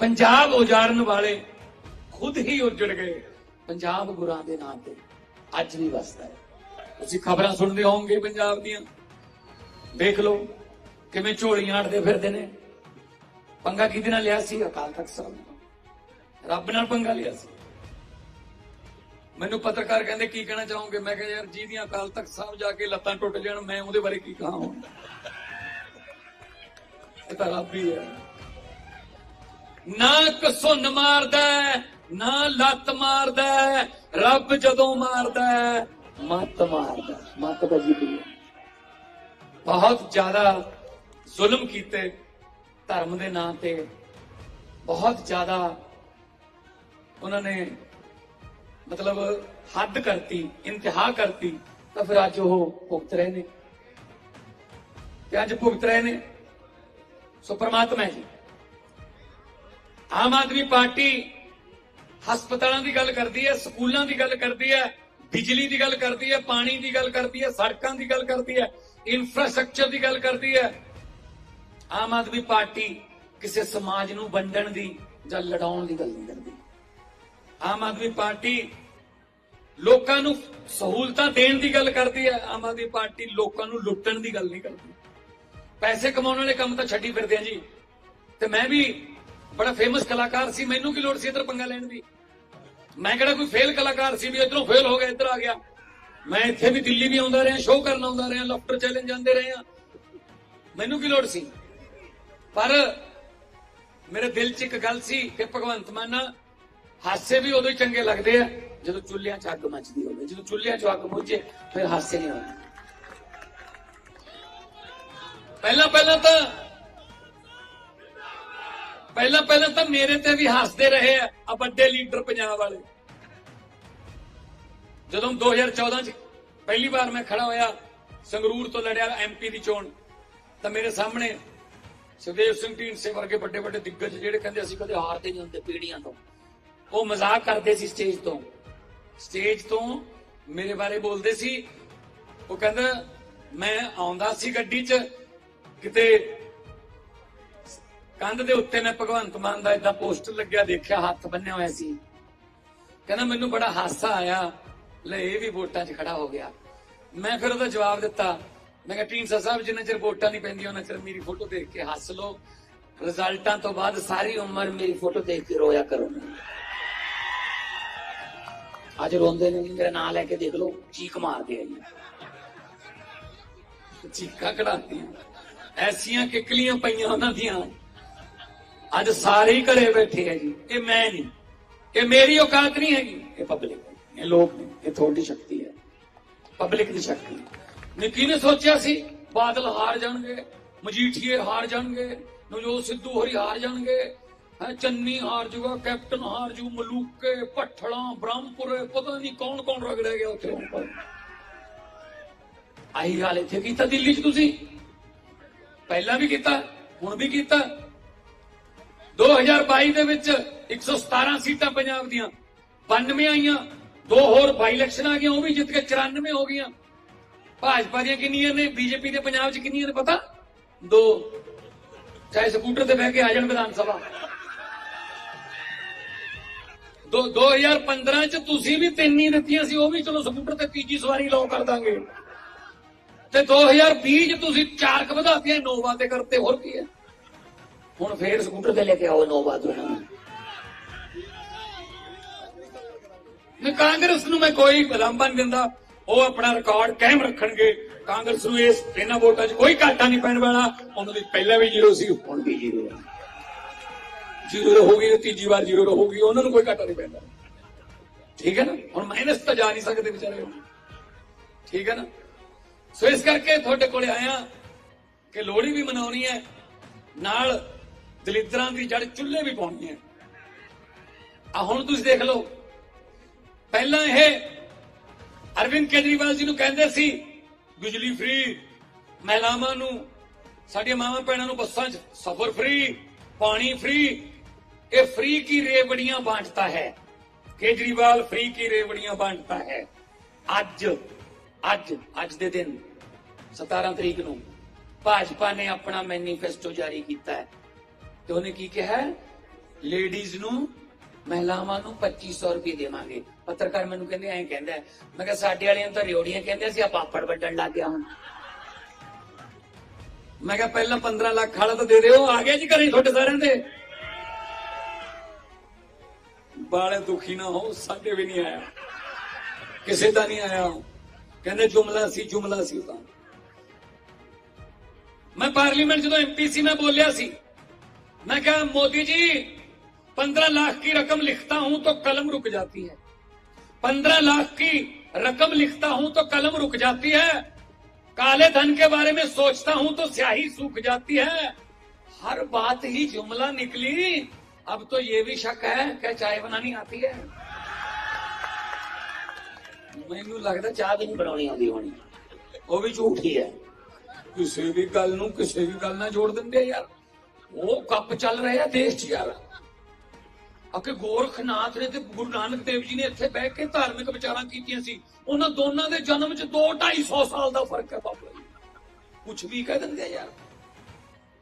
ਪੰਜਾਬ ਉਜਾੜਨ ਵਾਲੇ ਖੁਦ ਹੀ ਉਜੜ ਗਏ। ਪੰਜਾਬ ਗੁਰਾਂ ਦੇ ਨਾਂ ਤੇ ਅੱਜ ਵੀ ਵਸਦਾ ਹੈ। ਤੁਸੀਂ ਖਬਰਾਂ ਸੁਣਦੇ ਹੋਵੋਗੇ ਪੰਜਾਬ ਦੀਆਂ। ਦੇਖ ਲਓ ਕਿਵੇਂ ਝੋਲੀਆਂ ਅੜਦੇ ਫਿਰਦੇ ਨੇ। ਪੰਗਾ ਕਿਹਦੇ ਨਾਲ ਲਿਆ ਸੀ? ਅਕਾਲ ਤਖਤ ਸਾਹਿਬ ਨੇ। ਰੱਬ ਨਾਲ ਪੰਗਾ ਲਿਆ ਸੀ। ਮੈਨੂੰ ਪੱਤਰਕਾਰ ਕਹਿੰਦੇ, ਕੀ ਕਹਿਣਾ ਚਾਹੋਗੇ? ਮੈਂ ਕਿਹਾ, ਯਾਰ ਜਿਹਦੀਆਂ ਅਕਾਲ ਤਖਤ ਸਾਹਿਬ ਜਾ ਕੇ ਲੱਤਾਂ ਟੁੱਟ ਜਾਣ, ਮੈਂ ਉਹਦੇ ਬਾਰੇ ਕੀ ਕਹਾਂ ਹੁਣ ਇਹ ਤਾਂ ਰੱਬ ਹੀ ਹੈ। ਨਾ ਕਸੁੰਨ ਮਾਰਦਾ, ਨਾ ਲੱਤ ਮਾਰਦਾ ਹੈ। ਰੱਬ ਜਦੋਂ ਮਾਰਦਾ, ਮੱਤ ਮਾਰਦਾ, ਮੱਤ ਦਾ ਜੀ ਬਹੁਤ ਜ਼ਿਆਦਾ ਜ਼ੁਲਮ ਕੀਤੇ ਧਰਮ ਦੇ ਨਾਂ ਤੇ। ਬਹੁਤ ਜ਼ਿਆਦਾ ਉਹਨਾਂ ਨੇ ਮਤਲਬ ਹੱਦ ਕਰਤੀ ਇੰਤਹਾ ਕਰਤੀ, ਤਾਂ ਫਿਰ ਅੱਜ ਉਹ ਭੁਗਤ ਰਹੇ ਨੇ। ਤੇ ਅੱਜ ਭੁਗਤ ਰਹੇ ਨੇ। ਸੋ ਪ੍ਰਮਾਤਮਾ ਹੈ ਜੀ। ਆਮ ਆਦਮੀ ਪਾਰਟੀ ਹਸਪਤਾਲਾਂ ਦੀ ਗੱਲ ਕਰਦੀ ਹੈ, ਸਕੂਲਾਂ ਦੀ ਗੱਲ ਕਰਦੀ ਹੈ, ਬਿਜਲੀ ਦੀ ਗੱਲ ਕਰਦੀ ਹੈ, ਪਾਣੀ ਦੀ ਗੱਲ ਕਰਦੀ ਹੈ, ਸੜਕਾਂ ਦੀ ਗੱਲ ਕਰਦੀ ਹੈ ਇਨਫਰਾਸਟ੍ਰਕਚਰ ਦੀ ਗੱਲ ਕਰਦੀ ਹੈ। ਆਮ ਆਦਮੀ ਪਾਰਟੀ ਕਿਸੇ ਸਮਾਜ ਨੂੰ ਵੰਡਣ ਦੀ ਜਾਂ ਲੜਾਉਣ ਦੀ ਗੱਲ ਨਹੀਂ ਕਰਦੀ। ਆਮ ਆਦਮੀ ਪਾਰਟੀ ਲੋਕਾਂ ਨੂੰ ਸਹੂਲਤਾਂ ਦੇਣ ਦੀ ਗੱਲ ਕਰਦੀ ਹੈ, ਆਮ ਆਦਮੀ ਪਾਰਟੀ ਲੋਕਾਂ ਨੂੰ ਲੁੱਟਣ ਦੀ ਗੱਲ ਨਹੀਂ ਕਰਦੀ। ਪੈਸੇ ਕਮਾਉਣ ਵਾਲੇ ਕੰਮ ਤਾਂ ਛੱਡੀ ਫਿਰਦੇ ਆ ਜੀ। ਤੇ ਮੈਂ ਵੀ ਬੜਾ ਫੇਮਸ ਕਲਾਕਾਰ ਸੀ, ਮੈਨੂੰ ਕੀ ਲੋੜ ਸੀ ਇਧਰ ਪੰਗਾ ਲੈਣ ਦੀ? ਮੈਂ ਕਿਹੜਾ ਕੋਈ ਫੇਲ ਕਲਾਕਾਰ ਸੀ ਵੀ ਇਧਰੋਂ ਫੇਲ ਹੋ ਗਿਆ, ਇੱਧਰ ਆ ਗਿਆ? ਮੈਂ ਇੱਥੇ ਵੀ ਦਿੱਲੀ ਵੀ ਆਉਂਦਾ ਰਿਹਾ ਸ਼ੋਅ ਕਰਨ ਆਉਂਦਾ ਰਿਹਾ ਲਾਫਟਰ ਚੈਲੰਜ ਜਾਂਦੇ ਰਹੇ ਆ ਮੈਨੂੰ ਕੀ ਲੋੜ ਸੀ? ਪਰ ਮੇਰੇ ਦਿਲ 'ਚ ਇੱਕ ਗੱਲ ਸੀ ਕਿ ਭਗਵੰਤ ਮਾਨ ਹਾਸੇ ਵੀ ਉਦੋਂ ਹੀ ਚੰਗੇ ਲੱਗਦੇ ਆ, ਜਦੋਂ ਚੁੱਲ੍ਹਿਆਂ 'ਚ ਅੱਗ ਮੱਚਦੀ ਹੋਵੇ। ਜਦੋਂ ਚੁੱਲ੍ਹਿਆਂ 'ਚ ਅੱਗ ਬੁਝੇ, ਫਿਰ ਹਾਸੇ ਨਹੀਂ ਆਉਂਦੇ। ਪਹਿਲਾਂ ਪਹਿਲਾਂ ਤਾਂ ਪਹਿਲਾਂ ਪਹਿਲਾਂ ਤਾਂ ਮੇਰੇ ਤੇ ਵੀ ਹੱਸਦੇ ਰਹੇ ਆ ਆ ਵੱਡੇ ਲੀਡਰ ਪੰਜਾਬ ਵਾਲੇ। ਜਦੋਂ 2014 ਚ ਪਹਿਲੀ ਵਾਰ ਮੈਂ ਖੜਾ ਹੋਇਆ, ਸੰਗਰੂਰ ਤੋਂ ਲੜਿਆ ਐਮਪੀ ਦੀ ਚੋਣ, ਤਾਂ ਮੇਰੇ ਸਾਹਮਣੇ ਸੁਖਦੇਵ ਸਿੰਘ ਢੀਂਡਸੇ ਵਰਗੇ ਵੱਡੇ ਵੱਡੇ ਦਿੱਗਜ ਜਿਹੜੇ ਕਹਿੰਦੇ ਅਸੀਂ ਕਦੇ ਹਾਰਦੇ ਨਹੀਂ ਹੁੰਦੇ ਪੀੜੀਆਂ ਤੋਂ, ਉਹ ਮਜ਼ਾਕ ਕਰਦੇ ਸੀ ਸਟੇਜ ਤੋਂ। ਸਟੇਜ ਤੋਂ ਮੇਰੇ ਬਾਰੇ ਬੋਲਦੇ ਸੀ, ਉਹ ਕਹਿੰਦਾ, ਮੈਂ ਆਉਂਦਾ ਸੀ ਗੱਡੀ 'ਚ, ਕਿਤੇ ਕੰਧ ਦੇ ਉੱਤੇ ਮੈਂ ਭਗਵੰਤ ਮਾਨ ਦਾ ਇਦਾਂ ਪੋਸਟਰ ਲੱਗਿਆ, ਦੇਖਿਆ, ਹੱਥ ਬੰਨਿਆ ਹੋਇਆ ਸੀ। ਕਹਿੰਦਾ, ਮੈਨੂੰ ਬੜਾ ਹਾਸਾ ਆਇਆ। ਲੈ, ਇਹ ਵੀ ਵੋਟਾਂ 'ਚ ਖੜਾ ਹੋ ਗਿਆ। ਮੈਂ ਫਿਰ ਉਹਦਾ ਜਵਾਬ ਦਿੱਤਾ। ਮੈਂ ਕਿਹਾ ਢੀਂਡਸਾ ਸਾਹਿਬ, ਜਿੰਨਾ ਚਿਰ ਵੋਟਾਂ ਨਹੀਂ ਪੈਂਦੀਆਂ ਉਹਨਾਂ ਚਿਰ ਮੇਰੀ ਫੋਟੋ ਦੇਖ ਕੇ ਹੱਸ ਲਓ। ਰਿਜ਼ਲਟਾਂ ਤੋਂ ਬਾਅਦ ਸਾਰੀ ਉਮਰ ਮੇਰੀ ਫੋਟੋ ਦੇਖ ਕੇ ਰੋਇਆ ਕਰੋ ਅੱਜ ਰੋਂਦੇ ਨੇ ਮੇਰਾ ਨਾਂ ਲੈ ਕੇ ਦੇਖ ਲਓ, ਚੀਕ ਮਾਰਦੇ ਆ ਚੀਕਾਂ ਕਢਾਉਂਦੀਆਂ ਐਸੀਆਂ ਕਿਕਲੀਆਂ ਪਈਆਂ ਉਹਨਾਂ ਦੀਆਂ। ਅੱਜ ਸਾਰੇ ਹੀ ਘਰੇ ਬੈਠੇ ਆ ਜੀ। ਇਹ ਮੈਂ ਨਹੀਂ। ਇਹ ਮੇਰੀ ਔਕਾਤ ਨਹੀਂ ਹੈਗੀ। ਇਹ ਪਬਲਿਕ ਇਹ ਲੋਕ ਨੇ। ਇਹ ਤੁਹਾਡੀ ਸ਼ਕਤੀ ਹੈ। ਪਬਲਿਕ ਦੀ ਸ਼ਕਤੀ ਨੇ ਕਿਹਨੇ ਸੋਚਿਆ ਸੀ ਬਾਦਲ ਹਾਰ ਜਾਣਗੇ ਮਜੀਠੀਏ ਹਾਰ ਜਾਣਗੇ ਨਵਜੋਤ ਸਿੱਧੂ ਹੋਰੀ ਹਾਰ ਜਾਣਗੇ। ਹੈ ਚੰਨੀ ਹਾਰ ਜੂਗਾ ਕੈਪਟਨ ਹਾਰ ਜੂ ਮਲੂਕੇ ਭੱਠਲਾਂ ਬ੍ਰਹਮਪੁਰੇ ਪਤਾ ਨਹੀਂ ਕੌਣ ਕੌਣ ਰਗੜਿਆ ਗਿਆ ਉੱਥੇ। ਹੁਣ ਪਰ ਆਹੀ ਹਾਲ ਇੱਥੇ ਕੀਤਾ ਦਿੱਲੀ 'ਚ ਤੁਸੀਂ। ਪਹਿਲਾਂ ਵੀ ਕੀਤਾ ਹੁਣ ਵੀ ਕੀਤਾ। 2022 ਦੇ ਵਿੱਚ 117 ਸੀਟਾਂ ਪੰਜਾਬ ਦੀਆਂ। 92 ਆਈਆਂ, ਦੋ ਹੋਰ ਬਾਈ ਇਲੈਕਸ਼ਨ ਆ ਗਈਆਂ, ਉਹ ਵੀ ਜਿੱਤ ਕੇ 94 ਹੋ ਗਈਆਂ। ਭਾਜਪਾ ਦੀਆਂ ਕਿੰਨੀਆਂ ਨੇ ਬੀਜੇਪੀ ਦੇ ਪੰਜਾਬ 'ਚ ਕਿੰਨੀਆਂ ਨੇ ਪਤਾ? ਦੋ। ਚਾਹੇ ਸਕੂਟਰ ਤੇ ਬਹਿ ਕੇ ਆ ਜਾਣ ਵਿਧਾਨ ਸਭਾ। ਦੋ 2015 ਚ ਤੁਸੀਂ ਵੀ ਤਿੰਨ ਹੀ ਦਿੱਤੀਆਂ ਸੀ, ਉਹ ਵੀ ਚਲੋ ਸਕੂਟਰ ਤੇ ਤੀਜੀ ਸਵਾਰੀ ਲਾਓ ਕਰ ਦਾਂਗੇ। ਤੇ 2020 ਚ ਤੁਸੀਂ ਚਾਰ ਕ ਵਧਾਤੀਆਂ, ਨੋਵਾ ਤੇ ਕਰਤੇ, ਹੋਰ ਕੀ ਹੈ? ਹੁਣ ਫੇਰ ਸਕੂਟਰ ਤੇ ਲੈ ਕੇ ਆਓ ਨੋਵਾ ਤੋਂ। ਮੈਂ ਕਾਂਗਰਸ ਨੂੰ ਮੈਂ ਕੋਈ ਲਾਂਭਾ ਨਹੀਂ ਦਿੰਦਾ, ਉਹ ਆਪਣਾ ਰਿਕਾਰਡ ਕਾਇਮ ਰੱਖਣਗੇ। ਕਾਂਗਰਸ ਨੂੰ ਇਸ ਇਹਨਾਂ ਵੋਟਾਂ 'ਚ ਕੋਈ ਘਾਟਾ ਨਹੀਂ ਪੈਣ ਵਾਲਾ, ਉਹਨਾਂ ਦੀ ਪਹਿਲਾਂ ਵੀ ਜ਼ੀਰੋ ਸੀ, ਹੁਣ ਵੀ ਜ਼ੀਰੋ ਹੈ ਜ਼ੀਰੋ ਰਹੂਗੀ ਤੀਜੀ ਵਾਰ ਜ਼ੀਰੋ ਰਹੂਗੀ ਉਹਨਾਂ ਨੂੰ ਕੋਈ ਘਾਟਾ ਨਹੀਂ ਪੈਂਦਾ। ਠੀਕ ਹੈ ਨਾ? ਹੁਣ ਮਾਈਨਸ ਤਾਂ ਜਾ ਨਹੀਂ ਸਕਦੇ ਵਿਚਾਰੇ। ਉਹ। ਠੀਕ ਹੈ ਨਾ? ਸੋ ਇਸ ਕਰਕੇ ਤੁਹਾਡੇ ਕੋਲੇ ਆਇਆ ਕਿ ਲੋਹੜੀ ਵੀ ਮਨਾਉਣੀ ਹੈ, ਨਾਲ ਦਲਿੱਦਰਾਂ ਦੀ ਜੜ ਚੁੱਲ੍ਹੇ ਵੀ ਪਾਉਣੀ ਹੈ। ਆ ਹੁਣ ਤੁਸੀਂ ਦੇਖ ਲਓ। ਪਹਿਲਾਂ ਇਹ ਅਰਵਿੰਦ ਕੇਜਰੀਵਾਲ ਜੀ ਨੂੰ ਕਹਿੰਦੇ ਸੀ ਬਿਜਲੀ ਫ੍ਰੀ ਮਹਿਲਾਵਾਂ ਨੂੰ, ਸਾਡੀਆਂ ਮਾਵਾਂ ਭੈਣਾਂ ਨੂੰ ਬੱਸਾਂ 'ਚ ਸਫ਼ਰ ਫ੍ਰੀ ਪਾਣੀ ਫ੍ਰੀ ਇਹ ਫ੍ਰੀ ਕੀ ਰੇਵੜੀਆਂ ਬਾਂਟਦਾ ਹੈ? ਕੇਜਰੀਵਾਲ ਫ੍ਰੀ ਕੀ ਰੇਵੜੀਆਂ ਬਾਂਟਦਾ ਹੈ? ਅੱਜ ਅੱਜ ਅੱਜ ਦੇ ਦਿਨ 17 ਤਰੀਕ ਨੂੰ ਭਾਜਪਾ ਨੇ ਆਪਣਾ ਮੈਨੀਫੈਸਟੋ ਜਾਰੀ ਕੀਤਾ ਹੈ। ਤੇ ਉਹਨੇ ਕੀ ਕਿਹਾ? ਲੇਡੀਜ਼ ਨੂੰ, ਮਹਿਲਾਵਾਂ ਨੂੰ 2500 ਰੁਪਏ ਦੇਵਾਂਗੇ। ਪੱਤਰਕਾਰ ਮੈਨੂੰ ਕਹਿੰਦੇ, ਐਂ ਕਹਿੰਦਾ ਮੈਂ ਕਿਹਾ, ਸਾਡੇ ਵਾਲਿਆਂ ਤਾਂ ਰਿਓੜੀਆਂ ਕਹਿੰਦੇ ਸੀ ਆ ਪਾਪੜ ਵੱਢਣ ਲੱਗ ਗਿਆ ਹੁਣ। ਮੈਂ ਕਿਹਾ, ਪਹਿਲਾਂ 15 ਲੱਖ ਵਾਲਾ ਤਾਂ ਦੇ ਦਿਓ, ਆ ਗਏ ਜੀ ਘਰੇ ਛੋਟੇ ਸਾਰਿਆਂ ਦੇ। ਬਾਲੇ ਦੁਖੀ ਨਾ ਹੋ, ਸਾਡੇ ਵੀ ਨਹੀਂ ਆਇਆ। ਕਿਸੇ ਦਾ ਨਹੀਂ ਆਇਆ ਕਹਿੰਦੇ, ਜੁਮਲਾ ਸੀ ਜੁਮਲਾ ਸੀ ਤਾਂ ਮੈਂ ਪਾਰਲੀਮੈਂਟ ਜਦੋਂ ਐਮਪੀ ਸੀ, ਮੈਂ ਬੋਲਿਆ ਸੀ मैं कहा मोदी जी पंद्रह लाख की रकम लिखता हूं तो कलम रुक जाती है पंद्रह लाख की रकम लिखता हूं तो कलम रुक जाती है काले धन के बारे में सोचता हूं तो स्याही सूख जाती है हर बात ही जुमला निकली अब तो ये भी शक है क्या चाय बनानी आती है ਮੈਨੂੰ ਲੱਗਦਾ ਚਾਹ ਵੀ ਨਹੀਂ ਬਣਾਉਣੀ ਆਉਂਦੀ ਹੋਣੀ ਉਹ ਵੀ ਝੂਠ ਹੀ ਹੈ ਕਿਸੇ ਵੀ ਗੱਲ ਨੂੰ ਕਿਸੇ ਵੀ ਗੱਲ ਨਾਲ ਜੋੜ ਦਿੰਦੇ ਆ ਯਾਰ ਉਹ ਕੱਪ ਚੱਲ ਰਹੇ ਆ ਦੇਸ਼ 'ਚ ਯਾਰ। ਅਕੇ ਗੋਰਖਨਾਥ ਨੇ ਤੇ ਗੁਰੂ ਨਾਨਕ ਦੇਵ ਜੀ ਨੇ ਇੱਥੇ ਬਹਿ ਕੇ ਧਾਰਮਿਕ ਵਿਚਾਰਾਂ ਕੀਤੀਆਂ ਸੀ। ਉਹਨਾਂ ਦੋਨਾਂ ਦੇ ਜਨਮ 'ਚ 2 250 ਸਾਲ ਦਾ ਫ਼ਰਕ ਹੈ ਬਾਬਾ ਜੀ। ਕੁਝ ਵੀ ਕਹਿ ਦਿੰਦੇ ਯਾਰ।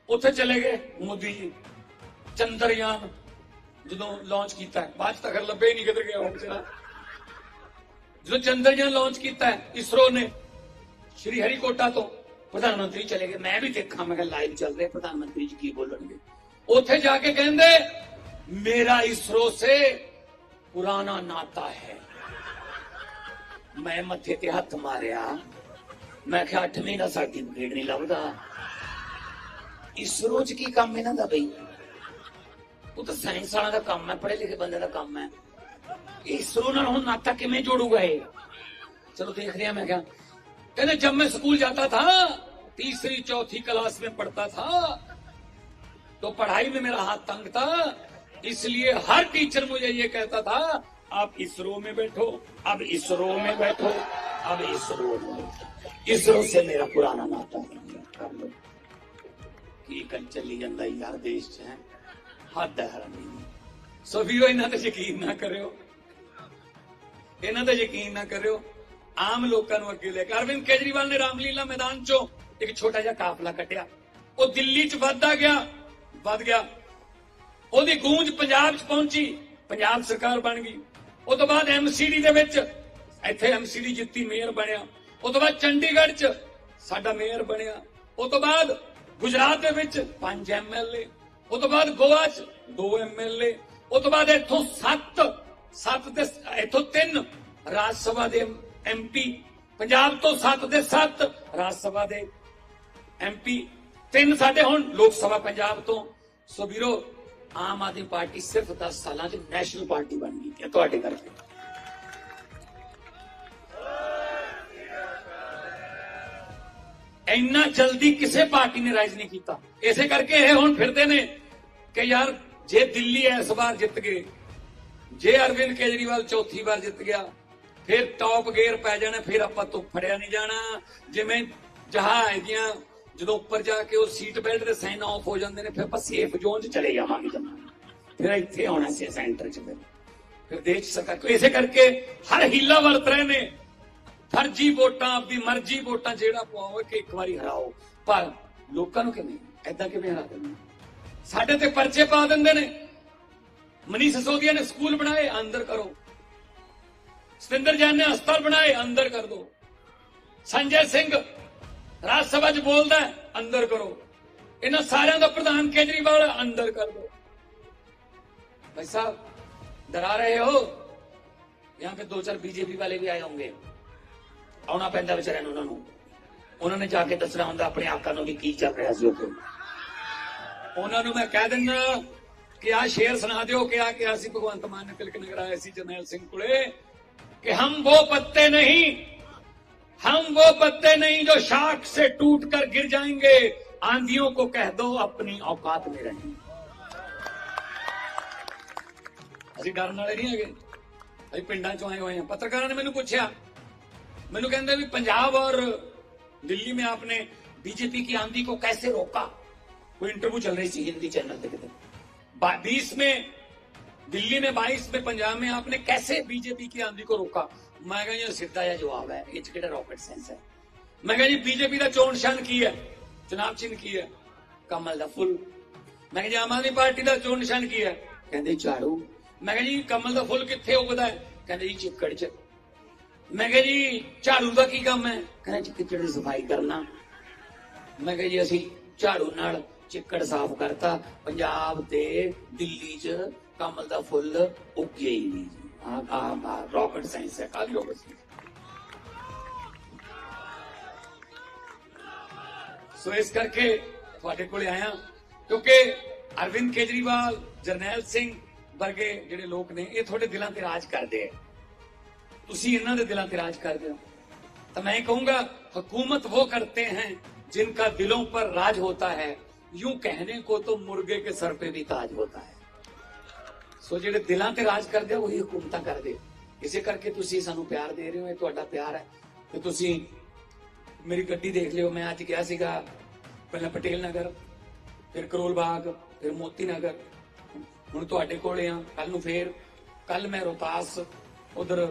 ਉੱਥੇ ਚਲੇ ਗਏ ਮੋਦੀ ਜੀ। ਚੰਦਰਯਾਨ ਜਦੋਂ ਲਾਂਚ ਕੀਤਾ ਬਾਅਦ 'ਚ ਤਾਂ ਲੱਭੇ ਹੀ ਨਹੀਂ ਕਿੱਧਰ ਗਿਆ ਉਹ ਵਿਚਾਰਾ ਜਦੋਂ ਚੰਦਰਯਾਨ ਲਾਂਚ ਕੀਤਾ ਇਸਰੋ ਨੇ ਸ਼੍ਰੀ ਹਰੀਕੋਟਾ ਤੋਂ प्रधानमंत्री चले गए। मैं भी देखा, मैं लाइव चल रहे प्रधानमंत्री जी की बोलने उ जाके कहते मेरा इसरो से पुराना नाता है। मैं मथे ते हथ मारिया मैं क्या अठ महीना साड़ी नहीं लगता इसरो च की काम इन्हों का बी वो तो साइंस वाले का काम है पढ़े लिखे बंद का काम है। इसरो नाता किमें जोड़ूगा ये? चलो देख रहे मैं क्या कहते जब मैं स्कूल जाता था तीसरी चौथी क्लास में पढ़ता था तो पढ़ाई में मेरा हाथ तंग था इसलिए हर टीचर मुझे ये कहता था आप इसरो में बैठो अब इसरो में बैठो अब इसरो में बैठो इसरो से मेरा पुराना नाता है कर लो ਕੀ ਕਰ ਚੱਲੀ ਜਾਂਦਾ ਯਾਰ ਦੇਸ਼ 'ਚ ਹੈ ਹੱਦ ਹੈ ਹਰਾਮੀ ਸੋ ਵੀਰੋ ਇਹਨਾਂ ਤੇ ਯਕੀਨ ਨਾ ਕਰਿਓ ਇਹਨਾਂ ਦਾ ਯਕੀਨ ਨਾ ਕਰਿਓ ਆਮ ਲੋਕਾਂ ਨੂੰ ਅੱਗੇ ਲੈ ਕੇ। ਅਰਵਿੰਦ ਕੇਜਰੀਵਾਲ ਨੇ ਰਾਮਲੀਲਾ ਮੈਦਾਨ 'ਚੋਂ ਇੱਕ ਛੋਟਾ ਜਿਹਾ ਕਾਫਲਾ ਕੱਢਿਆ। ਉਹ ਦਿੱਲੀ 'ਚ ਵੱਧਦਾ ਗਿਆ, ਵੱਧ ਗਿਆ। ਉਹਦੀ ਗੂੰਜ ਪੰਜਾਬ 'ਚ ਪਹੁੰਚੀ, ਪੰਜਾਬ ਸਰਕਾਰ ਬਣ ਗਈ। ਉਹ ਤੋਂ ਬਾਅਦ ਐਮਸੀਡੀ ਦੇ ਵਿੱਚ ਇੱਥੇ ਐਮਸੀਡੀ ਜਿੱਤੀ, ਮੇਅਰ ਬਣਿਆ। ਉਹ ਤੋਂ ਬਾਅਦ ਚੰਡੀਗੜ੍ਹ 'ਚ ਸਾਡਾ ਮੇਅਰ ਬਣਿਆ। ਉਹ ਤੋਂ ਬਾਅਦ ਗੁਜਰਾਤ ਦੇ ਵਿੱਚ ਪੰਜ ਐਮਐਲਏ ਉਹ ਤੋਂ ਬਾਅਦ ਗੋਆ 'ਚ ਦੋ ਐਮਐਲਏ ਉਹ ਤੋਂ ਬਾਅਦ ਇੱਥੋਂ ਸੱਤ ਸੱਤ ਤੇ ਇੱਥੋਂ ਤਿੰਨ ਰਾਜ ਸਭਾ ਦੇ ਐਮਪੀ ਪੰਜਾਬ ਤੋਂ ਸੱਤ ਦੇ ਸੱਤ, ਰਾਜ ਸਭਾ ਦੇ ਐਮਪੀ ਤਿੰਨ ਸਾਡੇ ਹੁਣ, ਲੋਕ ਸਭਾ ਪੰਜਾਬ ਤੋਂ। ਸੋ ਵੀਰੋ, ਆਮ ਆਦਮੀ ਪਾਰਟੀ ਸਿਰਫ 10 ਸਾਲਾਂ 'ਚ ਨੈਸ਼ਨਲ ਪਾਰਟੀ ਬਣ ਗਈ ਹੈ, ਤੁਹਾਡੇ ਕਰਕੇ। ਇੰਨਾ ਜਲਦੀ ਕਿਸੇ ਪਾਰਟੀ ਨੇ ਰਾਈਜ਼ ਨਹੀਂ ਕੀਤਾ। ਇਸੇ ਕਰਕੇ ਇਹ ਹੁਣ ਫਿਰਦੇ ਨੇ ਕਿ ਯਾਰ, ਜੇ ਦਿੱਲੀ ਇਸ ਵਾਰ ਜਿੱਤ ਗਏ, ਜੇ ਅਰਵਿੰਦ ਕੇਜਰੀਵਾਲ ਚੌਥੀ ਵਾਰ ਜਿੱਤ ਗਿਆ ਫਿਰ ਟੌਪ ਗੇਅਰ ਪੈ ਜਾਣਾ, ਫਿਰ ਆਪਾਂ ਤੋਂ, ਫੜਿਆ ਨਹੀਂ ਜਾਣਾ। ਜਿਵੇਂ ਜਹਾਜ਼ ਦੀਆਂ ਜਦੋਂ ਉੱਪਰ ਜਾ ਕੇ ਉਹ ਸੀਟ ਬੈਲਟ ਦੇ ਸਾਈਨ ਆਫ ਹੋ ਜਾਂਦੇ ਨੇ, ਫਿਰ ਆਪਾਂ ਸੇਫ ਜ਼ੋਨ 'ਚ ਚਲੇ ਜਾਵਾਂਗੇ ਜਮਾਂ ਫਿਰ ਇੱਥੇ ਆਉਣਾ ਸੀ ਸੈਂਟਰ 'ਚ ਫਿਰ। ਫਿਰ ਦੇਸ਼ 'ਚ ਇਸੇ ਕਰਕੇ ਹਰ ਹੀਲਾ ਵਰਤ ਰਹੇ ਨੇ। ਫਰਜੀ ਵੋਟਾਂ, ਆਪਦੀ ਮਰਜ਼ੀ ਵੋਟਾਂ ਜਿਹੜਾ ਪਵਾਓ ਕਿ ਇੱਕ ਵਾਰੀ ਹਰਾਓ। ਪਰ ਲੋਕਾਂ ਨੂੰ ਕਿਵੇਂ? ਐਦਾਂ ਕਿਵੇਂ ਹਰਾ ਦਿੰਦੇ ਸਾਡੇ ਤੇ ਪਰਚੇ ਪਾ ਦਿੰਦੇ ਨੇ। ਮਨੀਸ਼ ਸਿਸੋਦੀਆ ਨੇ ਸਕੂਲ ਬਣਾਏ, ਅੰਦਰ ਕਰੋ। ਸਤਿੰਦਰ ਜੈਨ ਨੇ ਹਸਪਤਾਲ ਬਣਾਏ ਅੰਦਰ ਕਰ ਦੋ ਸੰਜੇ ਸਿੰਘ ਰਾਜ ਸਭਾ 'ਚ ਬੋਲਦਾ ਹੈ, ਅੰਦਰ ਕਰੋ ਇਹਨਾਂ ਸਾਰਿਆਂ ਦਾ ਪ੍ਰਧਾਨ ਕੇਜਰੀਵਾਲ ਅੰਦਰ ਕਰ ਦੋ भाई साहब डरा रहे हो यहाँ पे दो चार बीजेपी वाले भी आए होंगे ਆਉਣਾ ਪੈਂਦਾ ਵਿਚਾਰਿਆਂ ਨੂੰ ਉਹਨਾਂ ਨੂੰ ਉਹਨਾਂ ਨੇ ਜਾ ਕੇ ਦੱਸਣਾ ਹੁੰਦਾ ਆਪਣੇ ਆਕਾ ਨੂੰ ਵੀ ਕੀ ਚੱਲ ਰਿਹਾ ਸੀ ਉੱਥੇ ਉਹਨਾਂ ਨੂੰ ਮੈਂ ਕਹਿ ਦਿੰਦਾ ਕਿ ਆ ਸ਼ੇਰ ਸੁਣਾ ਦਿਓ ਕਿ ਆ ਕਿਹਾ ਸੀ ਭਗਵੰਤ ਮਾਨ ਨੇ ਤਿਲਕ ਨਗਰ ਆਏ ਸੀ ਜਰਨੈਲ ਸਿੰਘ ਕੋਲੇ कि हम वो पत्ते नहीं हम वो पत्ते नहीं जो शाख से टूट कर गिर जाएंगे आंधियों को कह दो अपनी औकात में रहें ਅਸੀਂ ਡਰਨ ਵਾਲੇ ਨਹੀਂ ਹੈਗੇ ਅਸੀਂ ਪਿੰਡਾਂ ਚੋਂ ਆਏ ਹੋਏ ਹਾਂ ਪੱਤਰਕਾਰਾਂ ਨੇ ਮੈਨੂੰ ਪੁੱਛਿਆ ਮੈਨੂੰ ਕਹਿੰਦੇ ਵੀ ਪੰਜਾਬ और दिल्ली में आपने बीजेपी की आंधी को कैसे रोका कोई इंटरव्यू चल रही थी हिंदी चैनल पे कितने बीस में दिल्ली में बाईस में, पंजाब में आपने कैसे बीजेपी की आंधी को रोका? मैं कहा सीधा या जवाब है। ये चिकटा रॉकेट सेंस है। मैं कहा जी बीजेपी का चोन निशान की है, चुनाव चिन्ह की है, कमल का फुल। ਮੈਂ ਕਿਹਾ ਆਮ ਆਦਮੀ ਪਾਰਟੀ ਦਾ ਚੋਣ ਨਿਸ਼ਾਨ ਕੀ ਹੈ ਕਹਿੰਦੇ ਝਾੜੂ ਮੈਂ ਕਿਹਾ ਜੀ ਕਮਲ ਦਾ ਫੁੱਲ ਕਿੱਥੇ ਉਗਦਾ ਹੈ ਕਹਿੰਦੇ ਜੀ ਚਿੱਕੜ 'ਚ ਮੈਂ ਕਿਹਾ ਜੀ ਝਾੜੂ ਦਾ ਕੀ ਕੰਮ ਹੈ ਕਹਿੰਦੇ ਜੀ ਚਿੱਕੜ ਦੀ ਸਫ਼ਾਈ ਕਰਨਾ ਮੈਂ ਕਿਹਾ ਜੀ ਅਸੀਂ ਝਾੜੂ ਨਾਲ ਚਿੱਕੜ ਸਾਫ਼ ਕਰਤਾ ਪੰਜਾਬ ਤੇ ਦਿੱਲੀ 'ਚ ਕਮਲ ਦਾ ਫੁੱਲ ਉੱਗਿਆ ਹੀ ਨਹੀਂ ਜੀ ਆ ਆ ਆ ਰਾਕਟ ਸਾਇੰਸ ਹੈ ਕਾਲੀ ਰਾਕਟ ਸਾਇੰਸ ਸੋ ਇਸ ਕਰਕੇ ਤੁਹਾਡੇ ਕੋਲੇ ਆਇਆ ਕਿਉਂਕਿ ਅਰਵਿੰਦ ਕੇਜਰੀਵਾਲ ਜਰਨੈਲ ਸਿੰਘ ਵਰਗੇ ਜਿਹੜੇ ਲੋਕ ਨੇ ਇਹ ਤੁਹਾਡੇ ਦਿਲਾਂ ਤੇ ਰਾਜ ਕਰਦੇ ਆ ਤੁਸੀਂ ਇਹਨਾਂ ਦੇ ਦਿਲਾਂ ਤੇ ਰਾਜ ਕਰਦੇ ਹੋ तो मैं कहूंगा हुकूमत वो करते हैं जिनका दिलों पर राज होता है यूं कहने को तो मुर्गे के सर पे भी ताज होता है ਸੋ ਜਿਹੜੇ ਦਿਲਾਂ ਤੇ ਰਾਜ ਕਰਦੇ ਆ, ਉਹੀ ਹਕੂਮਤਾਂ ਕਰਦੇ ਇਸੇ ਕਰਕੇ ਤੁਸੀਂ ਸਾਨੂੰ ਪਿਆਰ ਦੇ ਰਹੇ ਹੋ, ਇਹ ਤੁਹਾਡਾ ਪਿਆਰ ਹੈ। ਤੇ ਤੁਸੀਂ ਮੇਰੀ ਗੱਡੀ ਦੇਖ ਲਿਓ, ਮੈਂ ਅੱਜ ਗਿਆ ਸੀਗਾ ਪਹਿਲਾਂ ਪਟੇਲ ਨਗਰ, ਫਿਰ ਕਰੋਲ ਬਾਗ, ਫਿਰ ਮੋਤੀ ਨਗਰ। ਹੁਣ ਤੁਹਾਡੇ ਕੋਲੇ ਆ ਕੱਲ ਨੂੰ ਫੇਰ ਕੱਲ ਮੈਂ ਰੋਤਾਸ ਉਧਰ